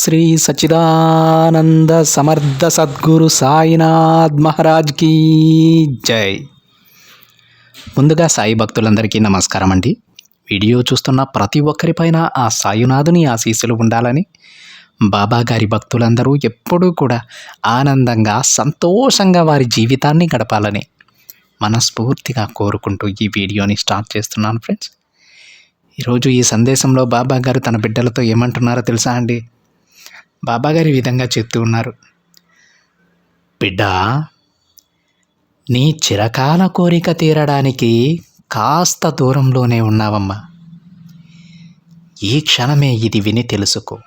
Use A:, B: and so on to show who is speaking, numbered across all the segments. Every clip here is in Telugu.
A: శ్రీ సచిదానంద సమర్థ సద్గురు సాయినాథ్ మహారాజ్ కీ జై. ముందుగా సాయి భక్తులందరికీ నమస్కారం అండి. వీడియో చూస్తున్న ప్రతి ఒక్కరిపైన ఆ సాయునాథుని ఆశీస్సులు ఉండాలని బాబా గారి భక్తులందరూ ఎప్పుడూ కూడా ఆనందంగా సంతోషంగా వారి జీవితాన్ని గడపాలని మనస్ఫూర్తిగా కోరుకుంటూ ఈ వీడియోని స్టార్ట్ చేస్తున్నాను ఫ్రెండ్స్. ఈరోజు ఈ సందేశంలో బాబా గారు తన బిడ్డలతో ఏమంటున్నారో తెలుసా అండి? బాబాగారి విధంగా చెప్తూ ఉన్నారు. బిడ్డ నీ చిరకాల కోరిక తీరడానికి కాస్త దూరంలోనే ఉన్నావమ్మా. ఈ క్షణమే ఇది విని తెలుసుకో.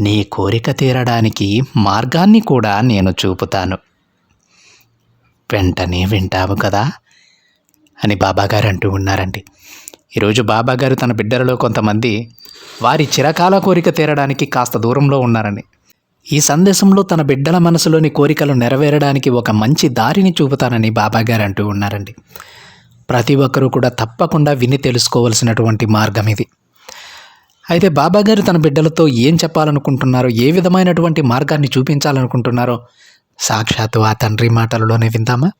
A: నీ కోరిక తీరడానికి మార్గాన్ని కూడా నేను చూపుతాను. వెంటనే వింటావు కదా అని బాబాగారు అంటూ ఉన్నారండి. ఈరోజు బాబాగారు తన బిడ్డలలో కొంతమంది వారి చిరకాల కోరిక తీరడానికి కాస్త దూరంలో ఉన్నారని. ఈ సందేశంలో తన బిడ్డల మనసులోని కోరికలు నెరవేరడానికి ఒక మంచి దారిని చూపుతానని బాబాగారు అంటూ ఉన్నారండి. ప్రతి ఒక్కరూ కూడా తప్పకుండా విని తెలుసుకోవలసినటువంటి మార్గం ఇది. అయితే బాబాగారు తన బిడ్డలతో ఏం చెప్పాలనుకుంటున్నారో ఏ విధమైనటువంటి మార్గాన్ని చూపించాలనుకుంటున్నారో సాక్షాత్తు ఆ తండ్రి మాటలలోనే విందామా?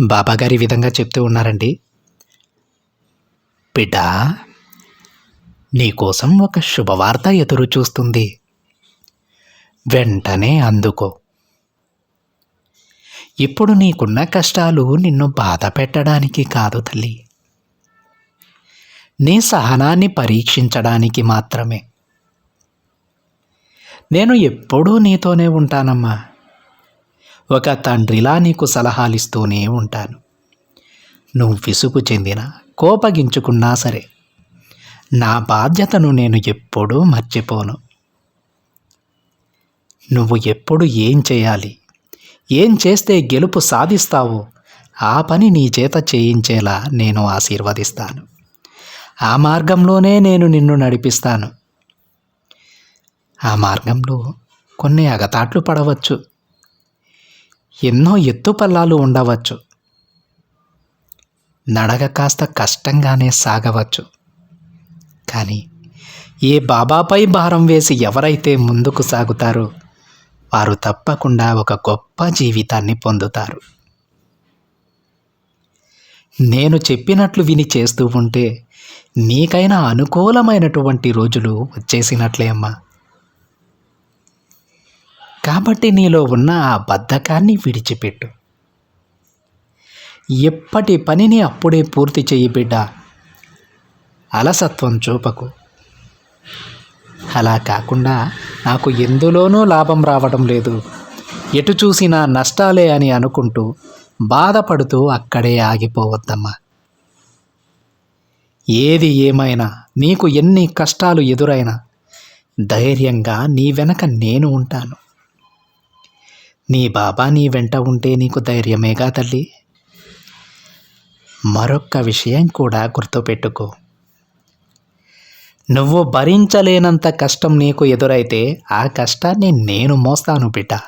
A: బాబాగారు ఈ విధంగా చెప్తూ ఉన్నారండి. బిడ్డ నీకోసం ఒక శుభవార్త ఎదురు చూస్తుంది. వెంటనే అందుకో. ఇప్పుడు నీకున్న కష్టాలు నిన్ను బాధ పెట్టడానికి కాదు తల్లి. నీ సహనాన్ని పరీక్షించడానికి మాత్రమే. నేను ఎప్పుడూ నీతోనే ఉంటానమ్మా. ఒక తండ్రిలా నీకు సలహాలిస్తూనే ఉంటాను. నువ్వు విసుగు చెందినా కోపగించుకున్నా సరే నా బాధ్యతను నేను ఎప్పుడూ మర్చిపోను. నువ్వు ఎప్పుడు ఏం చేయాలి? ఏం చేస్తే గెలుపు సాధిస్తావో? ఆ పని నీ చేత చేయించేలా నేను ఆశీర్వదిస్తాను. ఆ మార్గంలోనే నేను నిన్ను నడిపిస్తాను. ఆ మార్గంలో కొన్ని అగతాట్లు పడవచ్చు. ఎన్నో ఎత్తుపల్లాలు ఉండవచ్చు. నడక కాస్త కష్టంగానే సాగవచ్చు. కానీ ఏ బాబాపై భారం వేసి ఎవరైతే ముందుకు సాగుతారో వారు తప్పకుండా ఒక గొప్ప జీవితాన్ని పొందుతారు. నేను చెప్పినట్లు విని చేస్తూ ఉంటే నీకైనా అనుకూలమైనటువంటి రోజులు వచ్చేసినట్లే అమ్మా. కాబట్టి నీలో ఉన్న ఆ బద్ధకాన్ని విడిచిపెట్టు. ఎప్పటి పనిని అప్పుడే పూర్తి చేయి బిడ్డ? అలసత్వం చూపకు. అలా కాకుండా నాకు ఎందులోనూ లాభం రావడం లేదు. ఎటు చూసినా నష్టాలే అని అనుకుంటూ బాధపడుతూ అక్కడే ఆగిపోవద్దమ్మా. ఏది ఏమైనా నీకు ఎన్ని కష్టాలు ఎదురైనా ధైర్యంగా నీ వెనక నేను ఉంటాను. నీ బాబా నీ వెంట ఉంటే నీకు ధైర్యమేగా తల్లి? మరొక్క విషయం కూడా గుర్తుపెట్టుకో. నువ్వు భరించలేనంత కష్టం నీకు ఎదురైతే ఆ కష్టాన్ని నేను మోస్తాను బిడ్డ.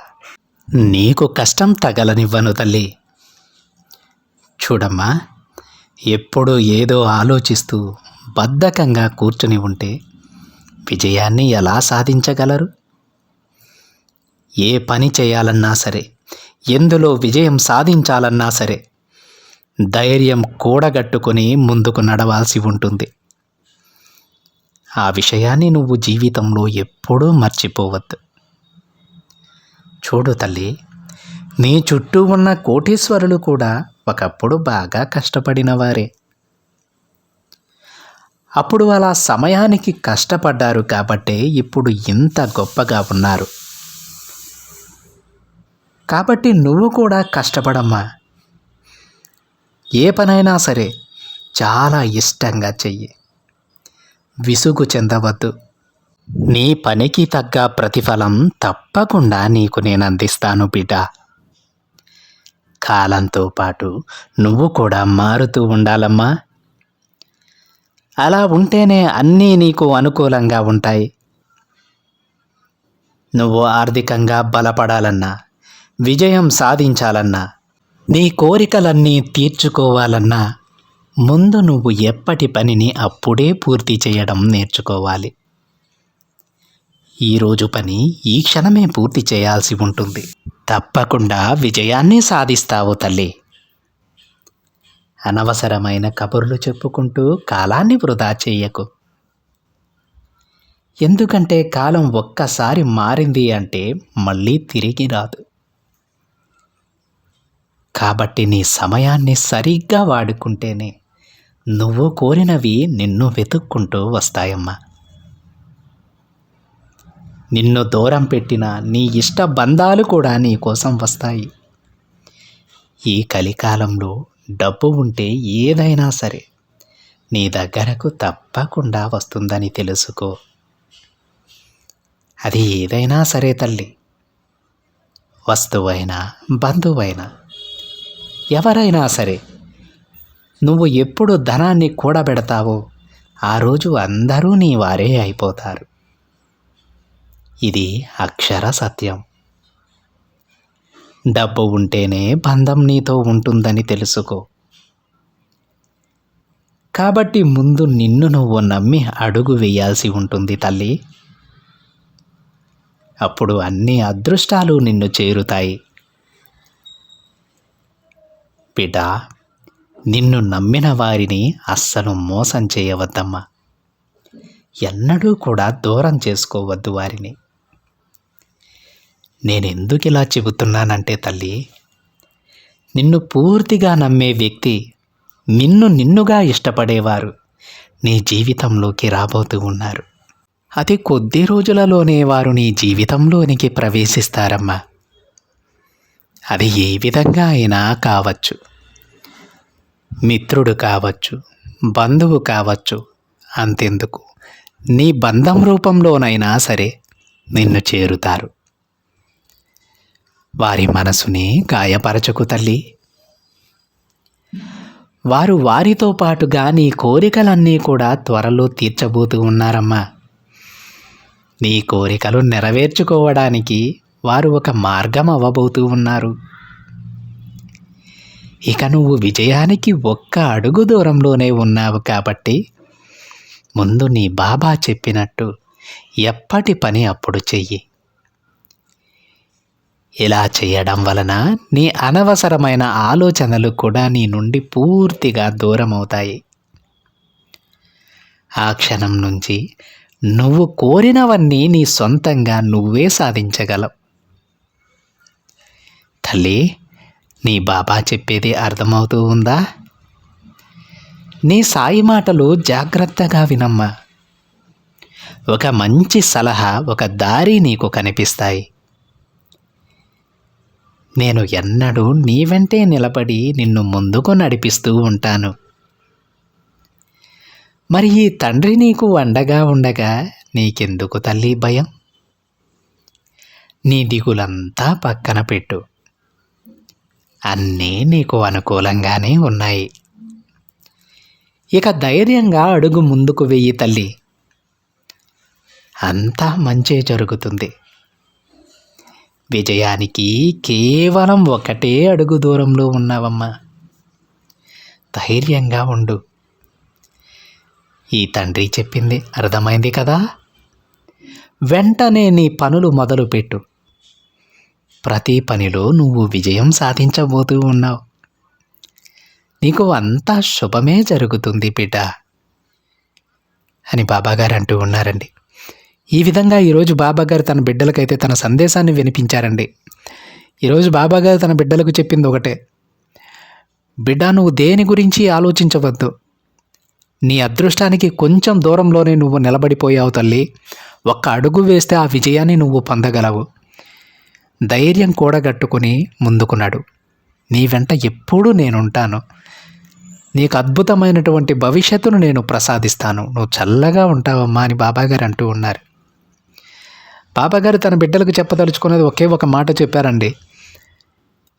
A: నీకు కష్టం తగలనివ్వను తల్లి. చూడమ్మా ఎప్పుడు ఏదో ఆలోచిస్తూ బద్ధకంగా కూర్చుని ఉంటే విజయాన్ని ఎలా సాధించగలరు? ఏ పని చేయాలన్నా సరే ఎందులో విజయం సాధించాలన్నా సరే ధైర్యం కూడగట్టుకొని ముందుకు నడవాల్సి ఉంటుంది. ఆ విషయాన్ని నువ్వు జీవితంలో ఎప్పుడూ మర్చిపోవద్దు. చూడు తల్లి నీ చుట్టూ ఉన్న కోటీశ్వరులు కూడా ఒకప్పుడు బాగా కష్టపడిన వారే. అప్పుడు అలా సమయానికి కష్టపడ్డారు కాబట్టే ఇప్పుడు ఇంత గొప్పగా ఉన్నారు. కాబట్టి నువ్వు కూడా కష్టపడమ్మా. ఏ పనైనా సరే చాలా ఇష్టంగా చెయ్యి. విసుగు చెందవద్దు. నీ పనికి తగ్గ ప్రతిఫలం తప్పకుండా నీకు నేను అందిస్తాను బిడ్డ. కాలంతో పాటు నువ్వు కూడా మారుతూ ఉండాలమ్మా. అలా ఉంటేనే అన్నీ నీకు అనుకూలంగా ఉంటాయి. నువ్వు ఆర్థికంగా బలపడాలన్నా విజయం సాధించాలన్నా నీ కోరికలన్నీ తీర్చుకోవాలన్నా ముందు నువ్వు ఎప్పటి పనిని అప్పుడే పూర్తి చేయడం నేర్చుకోవాలి. ఈరోజు పని ఈ క్షణమే పూర్తి చేయాల్సి ఉంటుంది. తప్పకుండా విజయాన్ని సాధిస్తావు తల్లి. అనవసరమైన కబుర్లు చెప్పుకుంటూ కాలాన్ని వృధా చేయకు. ఎందుకంటే కాలం ఒక్కసారి మారింది అంటే మళ్ళీ తిరిగి రాదు. కాబట్టి నీ సమయాన్ని సరిగ్గా వాడుకుంటేనే నువ్వు కోరినవి నిన్ను వెతుక్కుంటూ వస్తాయమ్మా. నిన్ను దూరం పెట్టిన నీ ఇష్ట బంధాలు కూడా నీ కోసం వస్తాయి. ఈ కలికాలంలో డబ్బు ఉంటే ఏదైనా సరే నీ దగ్గరకు తప్పకుండా వస్తుందని తెలుసుకో. అది ఏదైనా సరే తల్లి. వస్తువైనా బంధువైనా ఎవరైనా సరే నువ్వు ఎప్పుడు ధనాన్ని కూడబెడతావో ఆ రోజు అందరూ నీ వారే అయిపోతారు. ఇది అక్షర సత్యం. డబ్బు ఉంటేనే బంధం నీతో ఉంటుందని తెలుసుకో. కాబట్టి ముందు నిన్ను నువ్వు నమ్మి అడుగు వేయాల్సి ఉంటుంది తల్లి. అప్పుడు అన్ని అదృష్టాలు నిన్ను చేరుతాయి. బిడ్డ నిన్ను నమ్మిన వారిని అస్సలు మోసం చేయవద్దమ్మా. ఎన్నడూ కూడా దూరం చేసుకోవద్దు వారిని. నేను ఎందుకు ఇలా చెబుతున్నానంటే తల్లి నిన్ను పూర్తిగా నమ్మే వ్యక్తి నిన్ను నిన్నుగా ఇష్టపడేవారు నీ జీవితంలోకి రాబోతూ ఉన్నారు. అతి కొద్ది రోజులలోనే వారు నీ జీవితంలోనికి ప్రవేశిస్తారమ్మా. అది ఏ విధంగా అయినా కావచ్చు. మిత్రుడు కావచ్చు బంధువు కావచ్చు అంతెందుకు. నీ బంధం రూపంలోనైనా సరే నిన్ను చేరుతారు. వారి మనసుని గాయపరచకు తల్లి. వారు వారితో పాటుగా నీ కోరికలన్నీ కూడా త్వరలో తీర్చబోతూ ఉన్నారమ్మా. నీ కోరికలు నెరవేర్చుకోవడానికి వారు ఒక మార్గం అవ్వబోతూ ఉన్నారు. ఇక నువ్వు విజయానికి ఒక్క అడుగు దూరంలోనే ఉన్నావు కాబట్టి ముందు నీ బాబా చెప్పినట్టు ఎప్పటి పని అప్పుడు చెయ్యి. ఇలా చేయడం వలన నీ అనవసరమైన ఆలోచనలు కూడా నీ నుండి పూర్తిగా దూరం అవుతాయి ఆ క్షణం నుంచి నువ్వు కోరినవన్నీ నీ సొంతంగా నువ్వే సాధించగలవు. తల్లి నీ బాబా చెప్పేది అర్థమవుతూ ఉందా? నీ సాయి మాటలు జాగ్రత్తగా వినమ్మా. ఒక మంచి సలహా ఒక దారి నీకు కనిపిస్తాయి. నేను ఎన్నడూ నీ వెంటే నిలబడి నిన్ను ముందుకు నడిపిస్తూ ఉంటాను. మరి ఈ తండ్రి నీకు అండగా ఉండగా నీకెందుకు తల్లి భయం? నీ దిగులంతా పక్కన పెట్టు. అన్నీ నీకు అనుకూలంగానే ఉన్నాయి. ఇక ధైర్యంగా అడుగు ముందుకు వెయ్యి తల్లి. అంతా మంచే జరుగుతుంది. విజయానికి కేవలం ఒకటే అడుగు దూరంలో ఉన్నావమ్మా. ధైర్యంగా ఉండు. ఈ తండ్రి చెప్పింది అర్థమైంది కదా? వెంటనే నీ పనులు మొదలుపెట్టు. ప్రతి పనిలో నువ్వు విజయం సాధించబోతూ ఉన్నావు. నీకు అంతా శుభమే జరుగుతుంది బిడ్డ. అని బాబాగారు అంటూ ఉన్నారండి. ఈ విధంగా ఈరోజు బాబాగారు తన బిడ్డలకైతే తన సందేశాన్ని వినిపించారండి. ఈరోజు బాబాగారు తన బిడ్డలకు చెప్పింది ఒకటే. బిడ్డ నువ్వు దేని గురించి ఆలోచించవద్దు. నీ అదృష్టానికి కొంచెం దూరంలోనే నువ్వు నిలబడిపోయావు తల్లి. ఒక్క అడుగు వేస్తే ఆ విజయాన్ని నువ్వు పొందగలవు. ధైర్యం కూడగట్టుకుని ముందుకున్నాడు. నీ వెంట ఎప్పుడూ నేనుంటాను. నీకు అద్భుతమైనటువంటి భవిష్యత్తును నేను ప్రసాదిస్తాను. నువ్వు చల్లగా ఉంటావమ్మా అని బాబాగారు అంటూ ఉన్నారు. బాబాగారు తన బిడ్డలకు చెప్పదలుచుకునేది ఒకే ఒక మాట చెప్పారండి.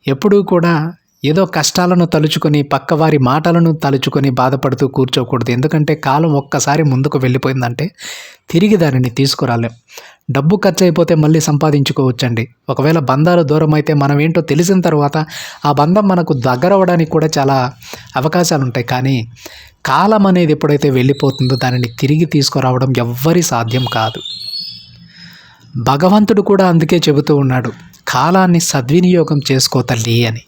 A: ఎప్పుడూ కూడా ఏదో కష్టాలను తలుచుకొని పక్కవారి మాటలను తలుచుకొని బాధపడుతూ కూర్చోకూడదు. ఎందుకంటే కాలం ఒక్కసారి ముందుకు వెళ్ళిపోయిందంటే తిరిగి దానిని తీసుకురాలేం. డబ్బు ఖర్చు అయిపోతే మళ్ళీ సంపాదించుకోవచ్చండి. ఒకవేళ బంధాలు దూరం అయితే మనం ఏంటో తెలిసిన తర్వాత ఆ బంధం మనకు దగ్గర అవ్వడానికి కూడా చాలా అవకాశాలు ఉంటాయి కానీ కాలం అనేది ఎప్పుడైతే వెళ్ళిపోతుందో దానిని తిరిగి తీసుకురావడం ఎవ్వరి సాధ్యం కాదు. భగవంతుడు కూడా అందుకే చెబుతూ ఉన్నాడు కాలాన్ని సద్వినియోగం చేసుకో తల్లి అని.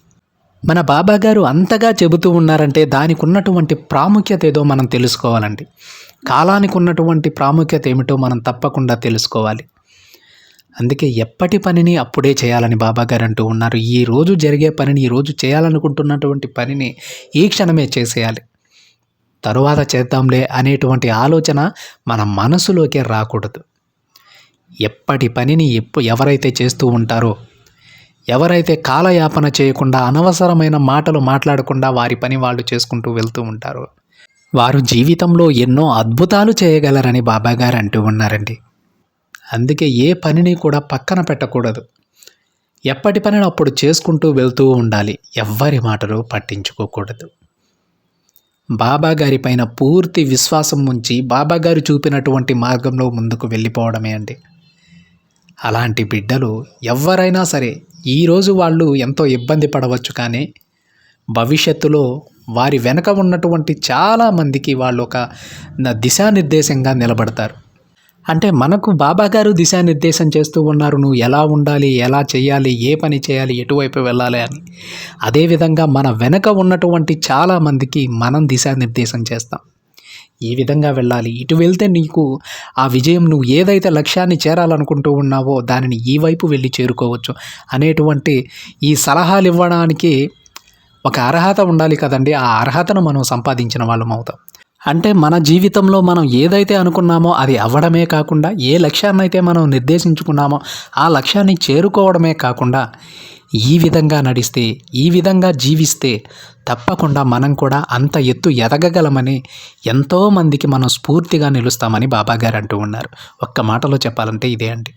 A: మన బాబాగారు అంతగా చెబుతూ ఉన్నారంటే దానికి ఉన్నటువంటి ప్రాముఖ్యత ఏదో మనం తెలుసుకోవాలండి. కాలానికి ఉన్నటువంటి ప్రాముఖ్యత ఏమిటో మనం తప్పకుండా తెలుసుకోవాలి. అందుకే ఎప్పటి పనిని అప్పుడే చేయాలని బాబాగారు అంటూ ఉన్నారు. ఈ రోజు జరిగే పనిని ఈ రోజు చేయాలనుకుంటున్నటువంటి పనిని ఈ క్షణమే చేసేయాలి. తరువాత చేద్దాంలే అనేటువంటి ఆలోచన మన మనసులోకే రాకూడదు. ఎప్పటి పనిని ఎప్పు ఎవరైతే చేస్తూ ఉంటారో ఎవరైతే కాలయాపన చేయకుండా అనవసరమైన మాటలు మాట్లాడకుండా వారి పని వాళ్ళు చేసుకుంటూ వెళ్తూ ఉంటారు వారు జీవితంలో ఎన్నో అద్భుతాలు చేయగలరని బాబాగారు అంటూ ఉన్నారండి. అందుకే ఏ పనిని కూడా పక్కన పెట్టకూడదు. ఎప్పటి పనిని అప్పుడు చేసుకుంటూ వెళ్తూ ఉండాలి. ఎవ్వరి మాటలు పట్టించుకోకూడదు. బాబా గారి పైన పూర్తి విశ్వాసం ఉంచి బాబా గారు చూపినటువంటి మార్గంలో ముందుకు వెళ్ళిపోవడమే అండి. అలాంటి బిడ్డలు ఎవరైనా సరే ఈరోజు వాళ్ళు ఎంతో ఇబ్బంది పడవచ్చు కానీ భవిష్యత్తులో వారి వెనక ఉన్నటువంటి చాలామందికి వాళ్ళు ఒక దిశానిర్దేశంగా నిలబడతారు. అంటే మనకు బాబాగారు దిశానిర్దేశం చేస్తూ ఉన్నారు నువ్వు ఎలా ఉండాలి ఎలా చేయాలి ఏ పని చేయాలి ఎటువైపు వెళ్ళాలి అని. అదేవిధంగా మన వెనక ఉన్నటువంటి చాలామందికి మనం దిశానిర్దేశం చేస్తాం. ఈ విధంగా వెళ్ళాలి? ఇటు వెళ్తే నీకు ఆ విజయం నువ్వు ఏదైతే లక్ష్యాన్ని చేరాలనుకుంటూ ఉన్నావో దానిని ఈ వైపు వెళ్ళి చేరుకోవచ్చు. అనేటువంటి ఈ సలహాలు ఇవ్వడానికి ఒక అర్హత ఉండాలి కదండి. ఆ అర్హతను మనం సంపాదించిన వాళ్ళం అవుతాం. అంటే మన జీవితంలో మనం ఏదైతే అనుకున్నామో అది అవ్వడమే కాకుండా ఏ లక్ష్యాన్ని అయితే మనం నిర్దేశించుకున్నామో ఆ లక్ష్యాన్ని చేరుకోవడమే కాకుండా ఈ విధంగా నడిస్తే ఈ విధంగా జీవిస్తే తప్పకుండా మనం కూడా అంత ఎత్తు ఎదగగలమని ఎంతోమందికి మనం స్ఫూర్తిగా నిలుస్తామని బాబాగారు అంటూ ఉన్నారు. ఒక్క మాటలో చెప్పాలంటే ఇదే అండి.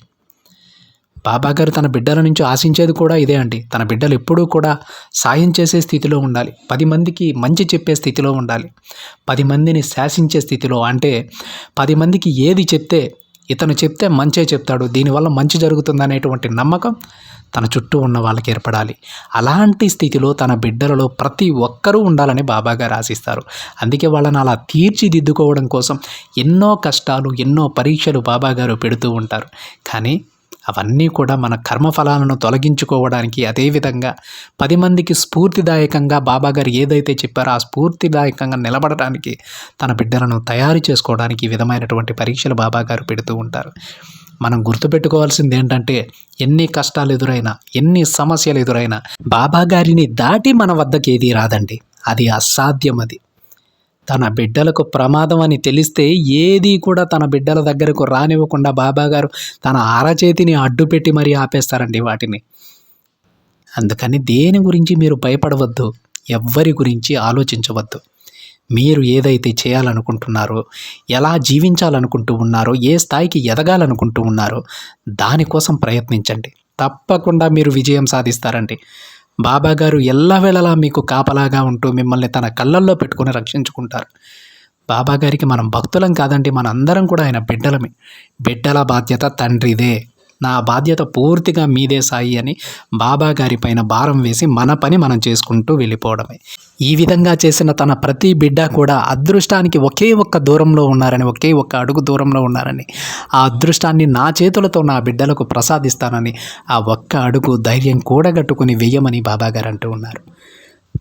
A: బాబాగారు తన బిడ్డల నుంచి ఆశించేది కూడా ఇదే అండి. తన బిడ్డలు ఎప్పుడూ కూడా సాయం చేసే స్థితిలో ఉండాలి. పది మందికి మంచి చెప్పే స్థితిలో ఉండాలి. పది మందిని శాసించే స్థితిలో అంటే పది మందికి ఏది చెప్తే ఇతను చెప్తే మంచే చెప్తాడు. దీనివల్ల మంచి జరుగుతుందనేటువంటి నమ్మకం తన చుట్టూ ఉన్న వాళ్ళకి ఏర్పడాలి. అలాంటి స్థితిలో తన బిడ్డలలో ప్రతి ఒక్కరూ ఉండాలని బాబాగారు ఆశిస్తారు. అందుకే వాళ్ళని అలా తీర్చిదిద్దుకోవడం కోసం ఎన్నో కష్టాలు ఎన్నో పరీక్షలు బాబాగారు పెడుతూ ఉంటారు. కానీ అవన్నీ కూడా మన కర్మఫలాలను తొలగించుకోవడానికి అదేవిధంగా పది మందికి స్ఫూర్తిదాయకంగా బాబాగారు ఏదైతే చెప్పారో ఆ స్ఫూర్తిదాయకంగా నిలబడడానికి తన బిడ్డలను తయారు చేసుకోవడానికి ఈ విధమైనటువంటి పరీక్షలు బాబాగారు పెడుతూ ఉంటారు. మనం గుర్తుపెట్టుకోవాల్సింది ఏంటంటే ఎన్ని కష్టాలు ఎదురైనా ఎన్ని సమస్యలు ఎదురైనా బాబాగారిని దాటి మన వద్దకు ఏది రాదండి. అది అసాధ్యం అది తన బిడ్డలకు ప్రమాదం అని తెలిస్తే ఏది కూడా తన బిడ్డల దగ్గరకు రానివ్వకుండా బాబాగారు తన అరచేతిని అడ్డుపెట్టి మరీ ఆపేస్తారండి వాటిని. అందుకని దేని గురించి మీరు భయపడవద్దు ఎవ్వరి గురించి ఆలోచించవద్దు. మీరు ఏదైతే చేయాలనుకుంటున్నారో ఎలా జీవించాలనుకుంటూ ఉన్నారో ఏ స్థాయికి ఎదగాలనుకుంటూ ఉన్నారో దానికోసం ప్రయత్నించండి. తప్పకుండా మీరు విజయం సాధిస్తారండి. బాబాగారు ఎల్లవేళలా మీకు కాపలాగా ఉంటూ మిమ్మల్ని తన కళ్ళల్లో పెట్టుకొని రక్షించుకుంటారు? బాబాగారికి మనం భక్తులం కాదండి మన అందరం కూడా ఆయన బిడ్డలమే. బిడ్డల బాధ్యత తండ్రిదే. నా బాధ్యత పూర్తిగా మీదే సాయి అని బాబా గారి పైన భారం వేసి మన పని మనం చేసుకుంటూ వెళ్ళిపోవడమే. ఈ విధంగా చేసిన తన ప్రతి బిడ్డ కూడా అదృష్టానికి ఒకే ఒక్క దూరంలో ఉన్నారని ఒకే ఒక్క అడుగు దూరంలో ఉన్నారని ఆ అదృష్టాన్ని నా చేతులతో నా బిడ్డలకు ప్రసాదిస్తానని ఆ ఒక్క అడుగు ధైర్యం కూడగట్టుకుని వెయ్యమని బాబాగారు అంటూ ఉన్నారు.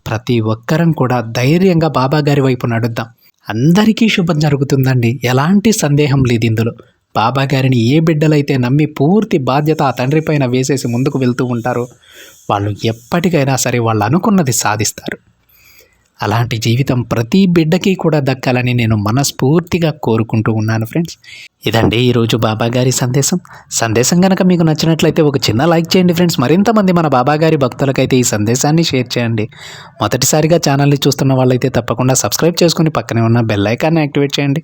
A: ప్రతి ఒక్కరం కూడా ధైర్యంగా బాబాగారి వైపు నడుద్దాం. అందరికీ శుభం జరుగుతుందండి. ఎలాంటి సందేహం లేదు ఇందులో. బాబా గారిని ఏ బిడ్డలైతే నమ్మి పూర్తి బాధ్యత ఆ తండ్రి పైన వేసేసి ముందుకు వెళ్తూ ఉంటారో వాళ్ళు ఎప్పటికైనా సరే వాళ్ళు అనుకున్నది సాధిస్తారు. అలాంటి జీవితం ప్రతి బిడ్డకి కూడా దక్కాలని నేను మనస్ఫూర్తిగా కోరుకుంటూ ఉన్నాను ఫ్రెండ్స్. ఇదండి ఈరోజు బాబాగారి సందేశం. సందేశం కనుక మీకు నచ్చినట్లయితే ఒక చిన్న లైక్ చేయండి ఫ్రెండ్స్. మరింతమంది మన బాబాగారి భక్తులకైతే ఈ సందేశాన్ని షేర్ చేయండి. మొదటిసారిగా ఛానల్ని చూస్తున్న వాళ్ళైతే తప్పకుండా సబ్స్క్రైబ్ చేసుకుని పక్కనే ఉన్న బెల్ ఐకాన్ని యాక్టివేట్ చేయండి.